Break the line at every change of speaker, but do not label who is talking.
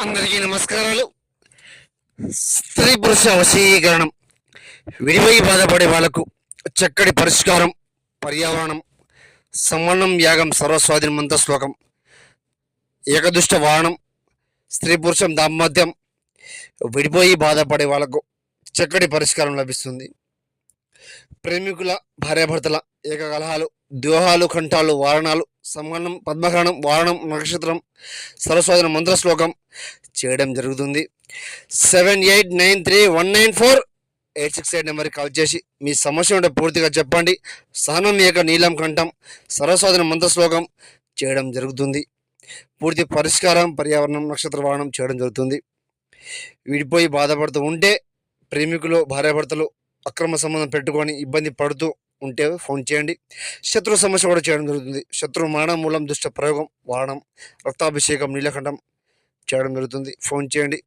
అందరికీ నమస్కారాలు. స్త్రీ పురుష వశీకరణం. విడిపోయి బాధపడే వాళ్ళకు చక్కటి పరిష్కారం పర్యావరణం సమన్నం యాగం సర్వస్వాధీనం మంత్ర శ్లోకం. ఏకదుష్ట వాహనం స్త్రీ పురుషం దాంపత్యం విడిపోయి బాధపడే వాళ్ళకు చక్కటి పరిష్కారం లభిస్తుంది. ప్రేమికుల భార్యాభర్తల ఏకకలహాలు కలహాలు కంఠాలు వారణాలు సంగణం పద్మకరణం వారణం నక్షత్రం సరస్వతి మంత్ర శ్లోకం చేయడం జరుగుతుంది. Seven eight nine three one nine four eight six eight నెంబర్కి కాల్ చేసి మీ సమస్య ఉంటే పూర్తిగా చెప్పండి. సహనం యొక్క నీలం కంఠం సరస్వతి మంత్ర శ్లోకం చేయడం జరుగుతుంది. పూర్తి పరిష్కారం పర్యావరణం నక్షత్ర వాహనం చేయడం జరుగుతుంది. విడిపోయి బాధపడుతూ ఉంటే ప్రేమికులు భార్యాభర్తలు అక్రమ సంబంధం పెట్టుకొని ఇబ్బంది పడుతూ ఉంటే ఫోన్ చేయండి. శత్రు సమస్య కూడా చేయడం జరుగుతుంది. శత్రు మరణం మూలం దుష్ట ప్రయోగం వాడడం రక్తాభిషేకం నీలకంఠం చేయడం జరుగుతుంది. ఫోన్ చేయండి.